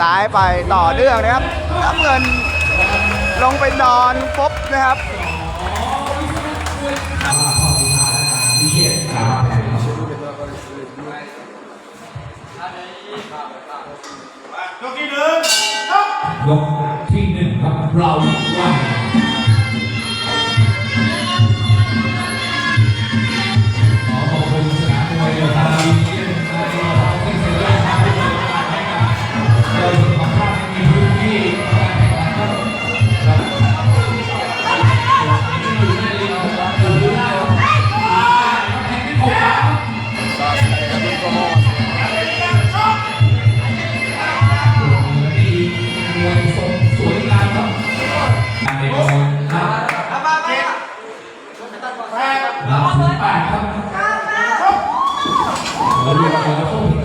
ซ้ายไปต่อเรื่องนะครับน้ำเงินลงไปนอนปุ๊บนะครับยกที่หนึ่งครับเราวัน ครับแปดแปดครับเรียกว่าเป็น